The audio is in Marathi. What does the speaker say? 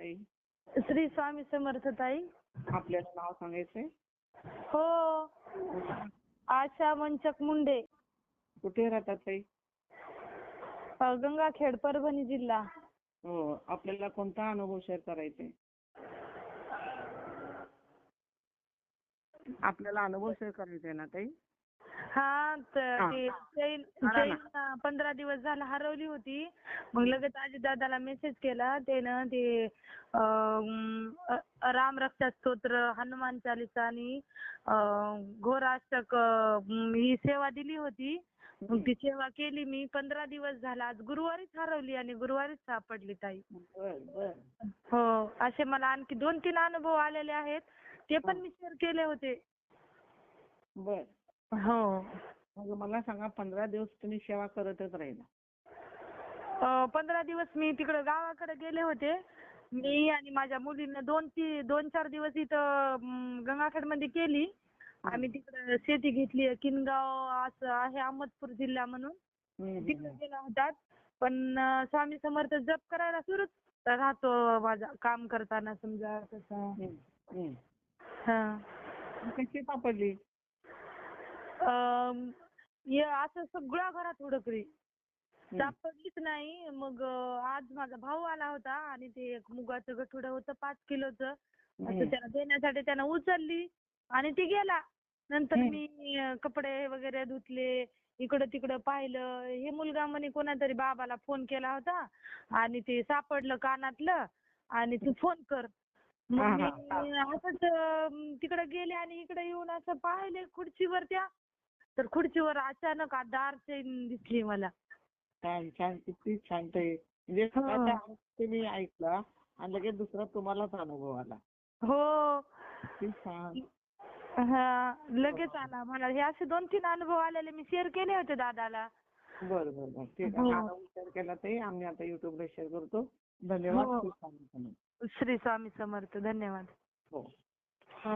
ताई. श्री स्वामी समर्थ ताई. आपल्याला नाव सांगायचंय. हो. आशा मंचक मुंडे. कुठे राहतात ताई? अ, गंगाखेड परभणी जिल्हा. हो आपल्याला कोणता अनुभव शेअर करायचा आहे आपल्याला अनुभव शेअर करायचा आहे ना ताई? हा तर हा. ते चैन चैन पंधरा दिवस झाला हरवली होती. मग लगेच आजी दादाला मेसेज केला. त्यानं ते राम रक्षा स्तोत्र हनुमान चालिसा आणि घोराष्टक ही सेवा दिली होती. मग ती सेवा केली मी. पंधरा दिवस झाला. आज गुरुवारीच हरवली आणि गुरुवारीच सापडली ताई. बर बर. हो असे मला आणखी दोन तीन अनुभव आलेले आहेत. ते पण मी शेअर केले होते. बर. हो. मग मला सांगा पंधरा दिवस तुम्ही सेवा करतच राहिला. अ, पंधरा दिवस मी तिकडे गावाकडे गेले होते. मी आणि माझ्या मुलीनं दोन ती दोन चार दिवस इथं गंगाखेडमध्ये केली. आम्ही तिकडे शेती घेतली किनगाव असं आहे अहमदपूर जिल्हा म्हणून. तिकडे गेला होतात पण अ, स्वामी समर्थ जप करायला सुरूच राहतो माझा काम करताना समजा तसं. हा. मग कशी सापडली? हे असं सगळ्या घरात हुडकली सापडलीच नाही. मग अं, आज माझा भाऊ आला होता आणि ते एक मुगाचं गठुडं होतं पाच किलोचं. असं. त्याला देण्यासाठी त्यानं उचलली आणि ती गेला. नंतर हम्म. मी अं, कपडे वगैरे धुतले इकडं तिकडं पाहिलं. हे मुलगा म्हणे कोणातरी बाबाला फोन केला होता आणि ते सापडलं कानातलं आणि तू फोन कर. मग हा, हा, मी असंच अं, तिकडे गेले आणि इकडे येऊन असं पाहिले खुर्चीवर त्या. तर खुर्चीवर अचानक दार चैन दिसली मला. छान छान किती छान ताई. म्हणजे हो. स्वतःच्या मी ऐकला आणि लगेच दुसरा तुम्हालाच अनुभव आला. हो. किती छान. हा लगेच आला मला. हे असे दोन तीन अनुभव आलेले मी शेअर केले होते दादाला. बरं बरं बरं. ठीक हो. आहे. हा. शेअर केला ताई. आम्ही आता युट्यूबला शेअर करतो. धन्यवाद. हो. श्री स्वामी समर्थ. धन्यवाद. हो. हा.